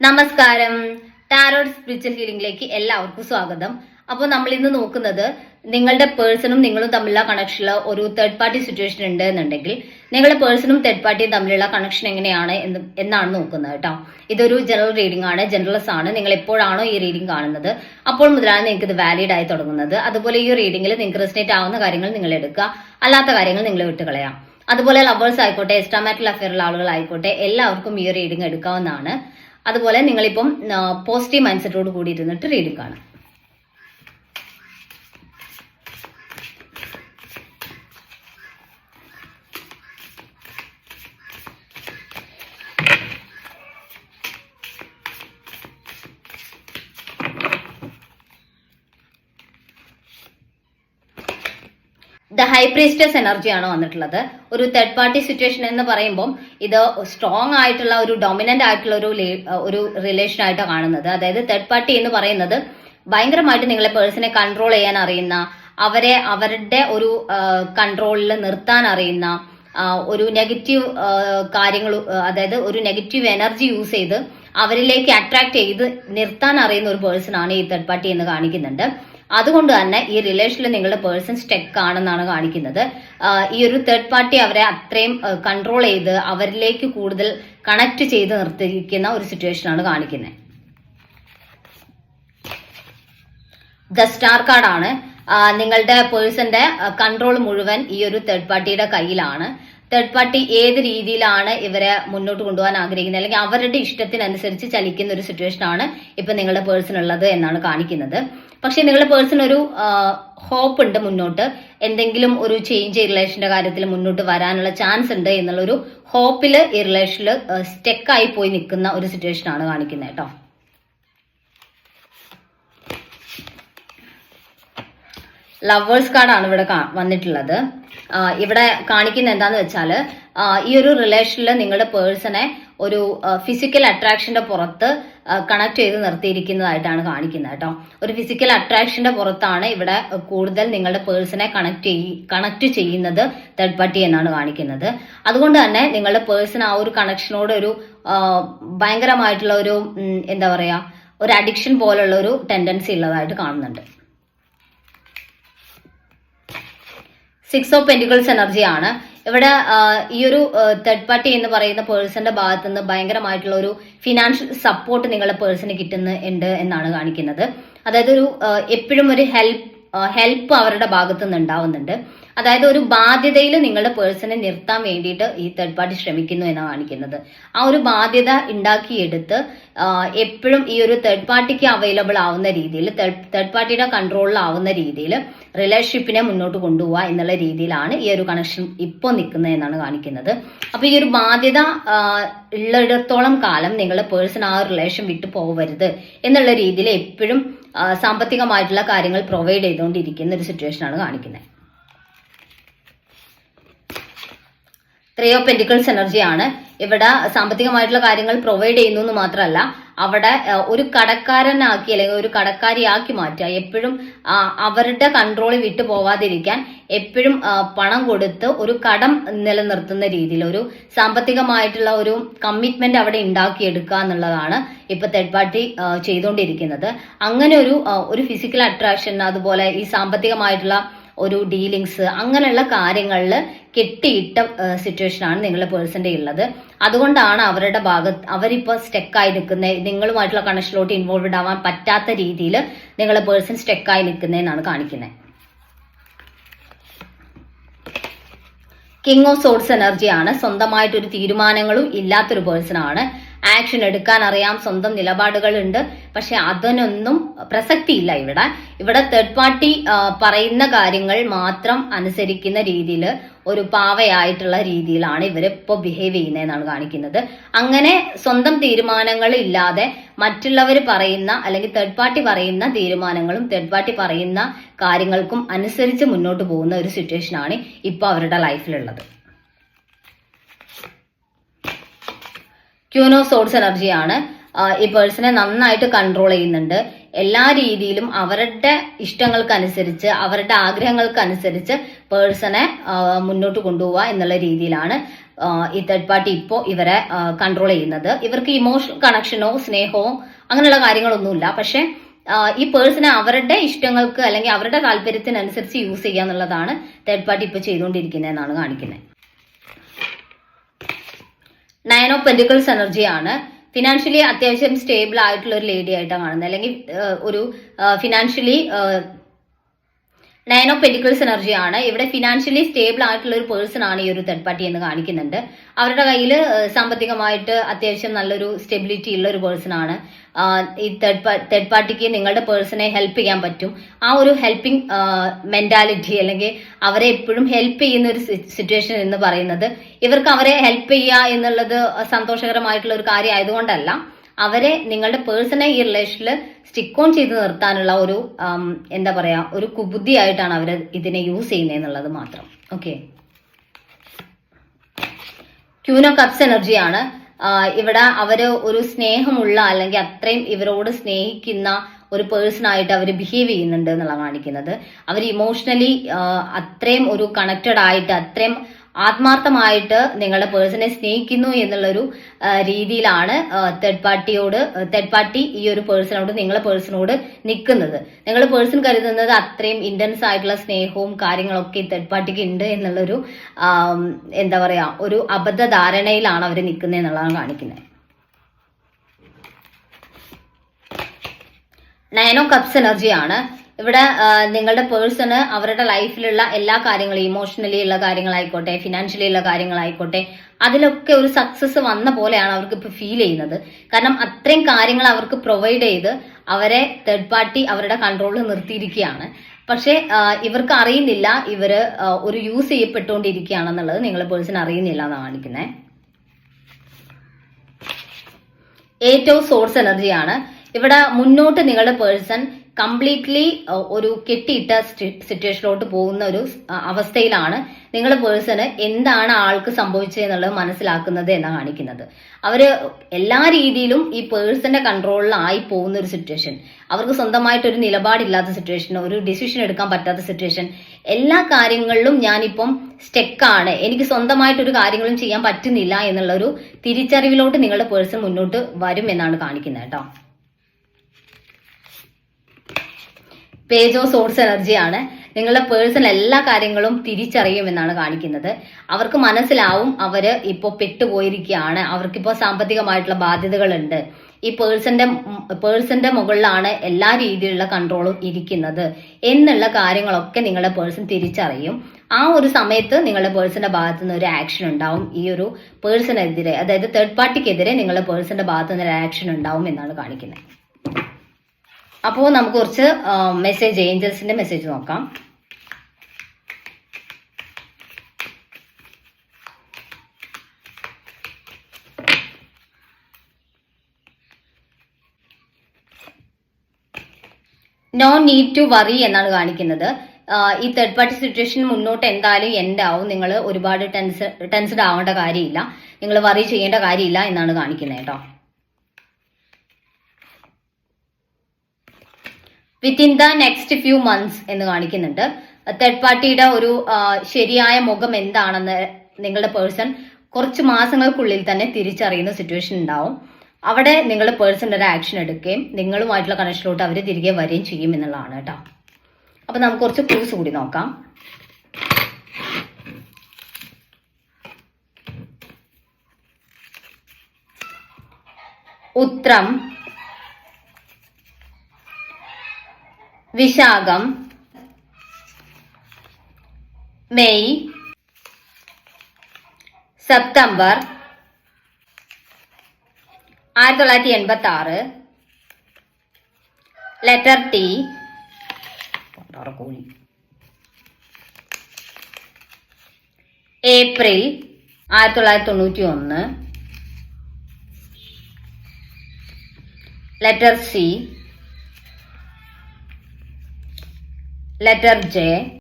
നമസ്കാരം. Tarot spiritual ഹീലിംഗിലേക്ക് എല്ലാവർക്കും സ്വാഗതം. അപ്പോൾ നമ്മൾ ഇന്ന് നോക്കുന്നത് നിങ്ങളുടെ പേഴ്സണും നിങ്ങളും തമ്മിലുള്ള കണക്ഷനിൽ ഒരു തേർഡ് പാർട്ടി സിറ്റുവേഷൻ ഉണ്ട് എന്നുണ്ടെങ്കിൽ നിങ്ങളുടെ പേഴ്സണും തേർഡ് പാർട്ടിയും തമ്മിലുള്ള കണക്ഷൻ എങ്ങനെയാണ് എന്ന് എന്നാണ് നോക്കുന്നത് കേട്ടോ. ഇതൊരു ജനറൽ റീഡിംഗ് ആണ് ജനറൽസ് ആണ്. നിങ്ങൾ എപ്പോഴാണോ ഈ റീഡിംഗ് കാണുന്നത് അപ്പോൾ മുതലാണ് നിങ്ങൾക്ക് ഇത് വാലിഡ് ആയി തുടങ്ങുന്നത്. അതുപോലെ ഈ റീഡിംഗിൽ നിങ്ങൾക്ക് റെസിനേറ്റ് ആവുന്ന കാര്യങ്ങൾ നിങ്ങൾ എടുക്കുക. അല്ലാത്ത കാര്യങ്ങൾ നിങ്ങൾ വിട്ടുകളയാം അതുപോലെ ലവേഴ്സ് ആയിക്കോട്ടെ എക്സ്ട്രാ മാറ്റൽ അഫെയറുള്ള ആളുകളായിക്കോട്ടെ എല്ലാവർക്കും ഈ റീഡിംഗ് എടുക്കാവുന്നതാണ്. അതുപോലെ നിങ്ങളിപ്പം പോസിറ്റീവ് മൈൻഡ് സെറ്റോട് കൂടി റീഡിംഗ് കാണാം. ഹൈ പ്രീസ്റ്റസ് എനർജിയാണ് വന്നിട്ടുള്ളത്. ഒരു തേർഡ് പാർട്ടി സിറ്റുവേഷൻ എന്ന് പറയുമ്പോൾ ഇത് സ്ട്രോങ് ആയിട്ടുള്ള ഒരു ഡൊമിനന്റ് ആയിട്ടുള്ള ഒരു ഒരു റിലേഷൻ ആയിട്ടാണ് കാണുന്നത്. അതായത് തേർഡ് പാർട്ടി എന്ന് പറയുന്നത് ഭയങ്കരമായിട്ട് നിങ്ങളെ പേഴ്സണെ കൺട്രോൾ ചെയ്യാൻ അറിയുന്ന അവരെ അവരുടെ ഒരു കൺട്രോളിൽ നിർത്താൻ അറിയുന്ന ഒരു നെഗറ്റീവ് കാര്യങ്ങൾ അതായത് ഒരു നെഗറ്റീവ് എനർജി യൂസ് ചെയ്ത് അവരിലേക്ക് അട്രാക്ട് ചെയ്ത് നിർത്താൻ അറിയുന്ന ഒരു പേഴ്സൺ ആണ് ഈ തേർഡ് പാർട്ടി എന്ന് കാണിക്കുന്നുണ്ട്. അതുകൊണ്ട് തന്നെ ഈ റിലേഷനിൽ നിങ്ങളുടെ പേഴ്സൺ സ്റ്റെക്ക് ആണെന്നാണ് കാണിക്കുന്നത്. ഈ ഒരു തേർഡ് പാർട്ടി അവരെ അത്രയും കൺട്രോൾ ചെയ്ത് അവരിലേക്ക് കൂടുതൽ കണക്ട് ചെയ്ത് നിർത്തിയിരിക്കുന്ന ഒരു സിറ്റുവേഷൻ ആണ് കാണിക്കുന്നത്. ദ സ്റ്റാർ കാർഡാണ് നിങ്ങളുടെ പേഴ്സന്റെ കൺട്രോൾ മുഴുവൻ ഈ ഒരു തേർഡ് പാർട്ടിയുടെ കയ്യിലാണ്. തേർഡ് പാർട്ടി ഏത് രീതിയിലാണ് ഇവരെ മുന്നോട്ട് കൊണ്ടുപോകാൻ ആഗ്രഹിക്കുന്നത്? അല്ലെങ്കിൽ അവരുടെ ഇഷ്ടത്തിനനുസരിച്ച് ചലിക്കുന്ന ഒരു സിറ്റുവേഷൻ ആണ് ഇപ്പൊ നിങ്ങളുടെ പേഴ്സൺ ഉള്ളത് എന്നാണ് കാണിക്കുന്നത്. പക്ഷെ നിങ്ങളുടെ പേഴ്സൺ ഒരു ഹോപ്പ് ഉണ്ട് മുന്നോട്ട്. എന്തെങ്കിലും ഒരു ചേഞ്ച് ഈ റിലേഷന്റെ കാര്യത്തിൽ മുന്നോട്ട് വരാനുള്ള ചാൻസ് ഉണ്ട് എന്നുള്ളൊരു ഹോപ്പിൽ ഈ റിലേഷനിൽ സ്റ്റെക്കായി പോയി നിൽക്കുന്ന ഒരു സിറ്റുവേഷൻ ആണ് കാണിക്കുന്നത് കേട്ടോ. ലവേഴ്സ് കാർഡാണ് ഇവിടെ വന്നിട്ടുള്ളത്. ഇവിടെ കാണിക്കുന്ന എന്താന്ന് വെച്ചാൽ ഈ ഒരു റിലേഷനിൽ നിങ്ങളുടെ പേഴ്സണെ ഒരു ഫിസിക്കൽ അട്രാക്ഷന്റെ പുറത്ത് കണക്ട് ചെയ്ത് നിർത്തിയിരിക്കുന്നതായിട്ടാണ് കാണിക്കുന്നത് കേട്ടോ. ഒരു ഫിസിക്കൽ അട്രാക്ഷന്റെ പുറത്താണ് ഇവിടെ കൂടുതൽ നിങ്ങളുടെ പേഴ്സണെ കണക്ട് ചെയ് കണക്ട് ചെയ്യുന്നത് തേർഡ് പാർട്ടി എന്നാണ് കാണിക്കുന്നത്. അതുകൊണ്ട് തന്നെ നിങ്ങളുടെ പേഴ്സൺ ആ ഒരു കണക്ഷനോട് ഒരു ഭയങ്കരമായിട്ടുള്ള ഒരു എന്താ പറയാ ഒരു അഡിക്ഷൻ പോലുള്ള ഒരു ടെൻഡൻസി ഉള്ളതായിട്ട് കാണുന്നുണ്ട്. സിക്സ് ഓഫ് പെന്റിക്കിൾസ് എനർജിയാണ് ഇവിടെ ഈ ഒരു തേർഡ് പാർട്ടി എന്ന് പറയുന്ന പേഴ്സന്റെ ഭാഗത്ത് നിന്ന് ഭയങ്കരമായിട്ടുള്ള ഒരു ഫിനാൻഷ്യൽ സപ്പോർട്ട് നിങ്ങളുടെ പേഴ്സന് കിട്ടുന്നുണ്ട് എന്നാണ് കാണിക്കുന്നത്. അതായത് ഒരു എപ്പോഴും ഒരു ഹെൽപ്പ് ഹെൽപ്പ് അവരുടെ ഭാഗത്തു നിന്ന് ഉണ്ടാവുന്നുണ്ട്. അതായത് ഒരു ബാധ്യതയിൽ നിങ്ങളുടെ പേഴ്സണെ നിർത്താൻ വേണ്ടിയിട്ട് ഈ തേർഡ് പാർട്ടി ശ്രമിക്കുന്നു എന്നാണ് കാണിക്കുന്നത്. ആ ഒരു ബാധ്യത ഉണ്ടാക്കിയെടുത്ത് എപ്പോഴും ഈ ഒരു തേർഡ് പാർട്ടിക്ക് അവൈലബിൾ ആവുന്ന രീതിയിൽ തേർഡ് പാർട്ടിയുടെ കൺട്രോളിലാവുന്ന രീതിയിൽ റിലേഷൻഷിപ്പിനെ മുന്നോട്ട് കൊണ്ടുപോവുക എന്നുള്ള രീതിയിലാണ് ഈ ഒരു കണക്ഷൻ ഇപ്പോൾ നിൽക്കുന്നത് എന്നാണ് കാണിക്കുന്നത്. അപ്പൊ ഈ ഒരു ബാധ്യത ഉള്ളിടത്തോളം കാലം നിങ്ങളുടെ പേഴ്സൺ ആ റിലേഷൻ വിട്ടു പോകരുത് എന്നുള്ള രീതിയിൽ എപ്പോഴും സാമ്പത്തികമായിട്ടുള്ള കാര്യങ്ങൾ പ്രൊവൈഡ് ചെയ്തുകൊണ്ടിരിക്കുന്ന ഒരു സിറ്റുവേഷൻ ആണ് കാണിക്കുന്നത്. ത്രീ ഓഫ് പെന്റിക്കിൾസ് എനർജിയാണ് ഇവിടെ സാമ്പത്തികമായിട്ടുള്ള കാര്യങ്ങൾ പ്രൊവൈഡ് ചെയ്യുന്നു എന്ന് മാത്രമല്ല അവിടെ ഒരു കടക്കാരനാക്കി അല്ലെങ്കിൽ ഒരു കടക്കാരിയാക്കി മാറ്റുക. എപ്പോഴും അവരുടെ കൺട്രോളിൽ വിട്ടു പോവാതിരിക്കാൻ എപ്പോഴും പണം കൊടുത്ത് ഒരു കടം നിലനിർത്തുന്ന രീതിയിൽ ഒരു സാമ്പത്തികമായിട്ടുള്ള ഒരു കമ്മിറ്റ്മെന്റ് അവിടെ ഉണ്ടാക്കിയെടുക്കുക എന്നുള്ളതാണ് ഇപ്പൊ തേർഡ് പാർട്ടി ചെയ്തുകൊണ്ടിരിക്കുന്നത്. അങ്ങനെ ഒരു ഒരു ഫിസിക്കൽ അട്രാക്ഷൻ അതുപോലെ ഈ സാമ്പത്തികമായിട്ടുള്ള ഒരു ഡീലിങ്സ് അങ്ങനെയുള്ള കാര്യങ്ങളിൽ കെട്ടിയിട്ട സിറ്റുവേഷൻ ആണ് നിങ്ങളുടെ പേഴ്സന്റെ ഉള്ളത്. അതുകൊണ്ടാണ് അവരുടെ ഭാഗത്ത് അവരിപ്പോൾ സ്റ്റെക്കായി നിൽക്കുന്നത് നിങ്ങളുമായിട്ടുള്ള കണക്ഷനിലോട്ട് ഇൻവോൾവഡ് ആവാൻ പറ്റാത്ത രീതിയിൽ നിങ്ങളെ പേഴ്സൺ സ്റ്റെക്കായി നിൽക്കുന്നതെന്നാണ് കാണിക്കുന്നത് കിങ് ഓഫ് സോഡ്സ് എനർജിയാണ് സ്വന്തമായിട്ടൊരു തീരുമാനങ്ങളും ഇല്ലാത്തൊരു പേഴ്സൺ ആണ്. ആക്ഷൻ എടുക്കാൻ അറിയാം. സ്വന്തം നിലപാടുകളുണ്ട്. പക്ഷെ അതിനൊന്നും പ്രസക്തിയില്ല ഇവിടെ. ഇവിടെ തേർഡ് പാർട്ടി പറയുന്ന കാര്യങ്ങൾ മാത്രം അനുസരിക്കുന്ന രീതിയിൽ ഒരു പാവയായിട്ടുള്ള രീതിയിലാണ് ഇവർ ഇപ്പോൾ ബിഹേവ് ചെയ്യുന്നതെന്നാണ് കാണിക്കുന്നത്. അങ്ങനെ സ്വന്തം തീരുമാനങ്ങൾ ഇല്ലാതെ മറ്റുള്ളവർ പറയുന്ന അല്ലെങ്കിൽ തേർഡ് പാർട്ടി പറയുന്ന തീരുമാനങ്ങളും തേർഡ് പാർട്ടി പറയുന്ന കാര്യങ്ങൾക്കും അനുസരിച്ച് മുന്നോട്ട് പോകുന്ന ഒരു സിറ്റുവേഷനാണ് ഇപ്പോൾ അവരുടെ ലൈഫിലുള്ളത് ക്യൂനോ സോഡ്സ് എനർജിയാണ് ഈ പേഴ്സണെ നന്നായിട്ട് കൺട്രോൾ ചെയ്യുന്നുണ്ട്. എല്ലാ രീതിയിലും അവരുടെ ഇഷ്ടങ്ങൾക്കനുസരിച്ച് അവരുടെ ആഗ്രഹങ്ങൾക്കനുസരിച്ച് പേഴ്സണെ മുന്നോട്ട് കൊണ്ടുപോവുക എന്നുള്ള രീതിയിലാണ് ഈ തേർഡ് പാർട്ടി ഇപ്പോൾ ഇവരെ കൺട്രോൾ ചെയ്യുന്നത്. ഇവർക്ക് ഇമോഷൻ കണക്ഷനോ സ്നേഹമോ അങ്ങനെയുള്ള കാര്യങ്ങളൊന്നുമില്ല. പക്ഷെ ഈ പേഴ്സണെ അവരുടെ ഇഷ്ടങ്ങൾക്ക് അല്ലെങ്കിൽ അവരുടെ താല്പര്യത്തിനനുസരിച്ച് യൂസ് ചെയ്യുക എന്നുള്ളതാണ് തേർഡ് പാർട്ടി ഇപ്പോൾ ചെയ്തുകൊണ്ടിരിക്കുന്നതെന്നാണ് കാണിക്കുന്നത്. നയൻ ഓഫ് പെന്റിക്കിൾസ് എനർജിയാണ് ഫിനാൻഷ്യലി അത്യാവശ്യം സ്റ്റേബിൾ ആയിട്ടുള്ള ഒരു ലേഡി ആയിട്ടാണ് കാണുന്നത്. അല്ലെങ്കിൽ ഒരു ഫിനാൻഷ്യലി നയൻ ഓഫ് പെന്റിക്കിൾസ് എനർജിയാണ് ഇവിടെ ഫിനാൻഷ്യലി സ്റ്റേബിൾ ആയിട്ടുള്ള ഒരു പേഴ്സൺ ആണ് ഈ ഒരു തേർഡ് പാർട്ടി എന്ന് കാണിക്കുന്നുണ്ട്. അവരുടെ കയ്യിൽ സാമ്പത്തികമായിട്ട് അത്യാവശ്യം നല്ലൊരു സ്റ്റെബിലിറ്റി ഉള്ള ഒരു പേഴ്സൺ ആണ്. ഈ തേർഡ് തേർഡ് പാർട്ടിക്ക് നിങ്ങളുടെ പേഴ്സണെ ഹെൽപ്പ് ചെയ്യാൻ പറ്റും. ആ ഒരു ഹെൽപ്പിംഗ് മെന്റാലിറ്റി അല്ലെങ്കിൽ അവരെ എപ്പോഴും ഹെൽപ്പ് ചെയ്യുന്ന ഒരു സിറ്റുവേഷൻ എന്ന് പറയുന്നത് ഇവർക്ക് അവരെ ഹെൽപ്പ് ചെയ്യുക എന്നുള്ളത് സന്തോഷകരമായിട്ടുള്ള ഒരു കാര്യം ആയതുകൊണ്ടല്ല. അവരെ നിങ്ങളുടെ പേഴ്സണൽ ഈ റിലേഷനിൽ സ്റ്റിക്ക് ഓൺ ചെയ്ത് നിർത്താനുള്ള ഒരു എന്താ പറയാ ഒരു കുബുദ്ധിയായിട്ടാണ് അവർ ഇതിനെ യൂസ് ചെയ്യുന്നത് എന്നുള്ളത് മാത്രം. ഓക്കെ ക്യൂനോ കപ്സ് എനർജിയാണ് ഇവിടെ അവർ ഒരു സ്നേഹമുള്ള അല്ലെങ്കിൽ അത്രയും ഇവരോട് സ്നേഹിക്കുന്ന ഒരു പേഴ്സൺ ആയിട്ട് അവർ ബിഹേവ് ചെയ്യുന്നുണ്ട് എന്നുള്ള കാണിക്കുന്നത്. അവർ ഇമോഷണലി അത്രയും ഒരു കണക്റ്റഡ് ആയിട്ട് അത്രയും ആത്മാർത്ഥമായിട്ട് നിങ്ങളുടെ പേഴ്സണെ സ്നേഹിക്കുന്നു എന്നുള്ളൊരു രീതിയിലാണ് തേർഡ് പാർട്ടിയോട് തേർഡ് പാർട്ടി ഈ ഒരു പേഴ്സണോട് നിങ്ങളെ പേഴ്സണോട് നിൽക്കുന്നത്. നിങ്ങൾ പേഴ്സൺ കരുതുന്നത് അത്രയും ഇന്റൻസ് ആയിട്ടുള്ള സ്നേഹവും കാര്യങ്ങളൊക്കെ തേർഡ് പാർട്ടിക്ക് ഉണ്ട് എന്നുള്ളൊരു എന്താ പറയാ ഒരു അബദ്ധ ധാരണയിലാണ് അവർ നിൽക്കുന്നത് എന്നുള്ളതാണ് കാണിക്കുന്നത്. നയനോ കപ്സ് എനർജിയാണ് ഇവിടെ നിങ്ങളുടെ പേഴ്സണ് അവരുടെ ലൈഫിലുള്ള എല്ലാ കാര്യങ്ങളും ഇമോഷണലി ഉള്ള കാര്യങ്ങളായിക്കോട്ടെ ഫിനാൻഷ്യലി ഉള്ള കാര്യങ്ങളായിക്കോട്ടെ അതിലൊക്കെ ഒരു സക്സസ് വന്ന പോലെയാണ് അവർക്ക് ഇപ്പൊ ഫീൽ ചെയ്യുന്നത്. കാരണം അത്രയും കാര്യങ്ങൾ അവർക്ക് പ്രൊവൈഡ് ചെയ്ത് അവരെ തേർഡ് പാർട്ടി അവരുടെ കൺട്രോളിൽ നിർത്തിയിരിക്കുകയാണ്. പക്ഷേ ഇവർക്ക് അറിയുന്നില്ല ഇവർ ഒരു യൂസ് ചെയ്യപ്പെട്ടുകൊണ്ടിരിക്കുകയാണെന്നുള്ളത് നിങ്ങളെ പേഴ്സൺ അറിയുന്നില്ല എന്നാണ് കാണിക്കുന്നത് ഏറ്റവും സോഴ്സ് എനർജിയാണ് ഇവിടെ മുന്നോട്ട് നിങ്ങളുടെ പേഴ്സൺ കംപ്ലീറ്റ്ലി ഒരു കെട്ടിയിട്ട സിറ്റുവേഷനിലോട്ട് പോകുന്ന ഒരു അവസ്ഥയിലാണ് നിങ്ങളുടെ പേഴ്സണ് എന്താണ് ആൾക്ക് സംഭവിച്ചതെന്നുള്ളത് മനസ്സിലാക്കുന്നത് എന്നാണ് കാണിക്കുന്നത്. അവർ എല്ലാ രീതിയിലും ഈ പേഴ്സന്റെ കൺട്രോളിലായി പോകുന്ന ഒരു സിറ്റുവേഷൻ അവർക്ക് സ്വന്തമായിട്ട് ഒരു നിലപാടില്ലാത്ത സിറ്റുവേഷൻ ഒരു ഡിസിഷൻ എടുക്കാൻ പറ്റാത്ത സിറ്റുവേഷൻ എല്ലാ കാര്യങ്ങളിലും ഞാനിപ്പം സ്റ്റെക്കാണ് എനിക്ക് സ്വന്തമായിട്ട് ഒരു കാര്യങ്ങളും ചെയ്യാൻ പറ്റുന്നില്ല എന്നുള്ള ഒരു തിരിച്ചറിവിലോട്ട് നിങ്ങളുടെ പേഴ്സൺ മുന്നോട്ട് വരും എന്നാണ് കാണിക്കുന്നത് കേട്ടോ. പേജ് ഓഫ് സോഴ്സ് എനർജിയാണ്. നിങ്ങളുടെ പേഴ്സൺ എല്ലാ കാര്യങ്ങളും തിരിച്ചറിയുമെന്നാണ് കാണിക്കുന്നത്. അവർക്ക് മനസ്സിലാവും അവർ ഇപ്പോൾ പെട്ടുപോയിരിക്കുകയാണ്. അവർക്കിപ്പോൾ സാമ്പത്തികമായിട്ടുള്ള ബാധ്യതകളുണ്ട്. ഈ പേഴ്സന്റെ പേഴ്സന്റെ മുകളിലാണ് എല്ലാ രീതിയിലുള്ള കൺട്രോളും ഇരിക്കുന്നത് എന്നുള്ള കാര്യങ്ങളൊക്കെ നിങ്ങളുടെ പേഴ്സൺ തിരിച്ചറിയും. ആ ഒരു സമയത്ത് നിങ്ങളുടെ പേഴ്സന്റെ ഭാഗത്തു നിന്ന് ഒരു ആക്ഷൻ ഉണ്ടാവും. ഈ ഒരു പേഴ്സണെതിരെ അതായത് തേർഡ് പാർട്ടിക്കെതിരെ നിങ്ങളുടെ പേഴ്സന്റെ ഭാഗത്തു നിന്ന് ഒരു ആക്ഷൻ ഉണ്ടാവും എന്നാണ് കാണിക്കുന്നത്. അപ്പോൾ നമുക്ക് കുറച്ച് മെസ്സേജ് ഏഞ്ചൽസിന്റെ മെസ്സേജ് നോക്കാം. നോ നീഡ് ടു വറി എന്നാണ് കാണിക്കുന്നത്. ഈ തേർഡ് പാർട്ടി സിറ്റുവേഷൻ മുന്നോട്ട് എന്തായാലും എൻഡ് ആവും. നിങ്ങൾ ഒരുപാട് ടെൻസ് ടെൻസ്ഡ് ആവേണ്ട കാര്യമില്ല. നിങ്ങൾ വറി ചെയ്യേണ്ട കാര്യമില്ല എന്നാണ് കാണിക്കുന്നത് കേട്ടോ. Within the next few months എന്ന് കാണിക്കുന്നുണ്ട്. തേർഡ് പാർട്ടിയുടെ ഒരു ശരിയായ മുഖം എന്താണെന്ന് നിങ്ങളുടെ പേഴ്സൺ കുറച്ച് മാസങ്ങൾക്കുള്ളിൽ തന്നെ തിരിച്ചറിയുന്ന സിറ്റുവേഷൻ ഉണ്ടാവും. അവിടെ നിങ്ങളുടെ പേഴ്സൺ ഒരു ആക്ഷൻ എടുക്കുകയും നിങ്ങളുമായിട്ടുള്ള കണക്ഷനിലോട്ട് അവർ തിരികെ വരികയും ചെയ്യും എന്നുള്ളതാണ് കേട്ടോ. അപ്പൊ നമുക്ക് കുറച്ച് ക്ലൂസ് കൂടി നോക്കാം. ഉത്രം വിശാഖം. മെയ്. സെപ്റ്റംബർ. ആയിരത്തി തൊള്ളായിരത്തി എൺപത്തി ആറ് ലെറ്റർ ടി. ഏപ്രിൽ ആയിരത്തി തൊള്ളായിരത്തി തൊണ്ണൂറ്റി ഒന്ന് ലെറ്റർ സി. Letter J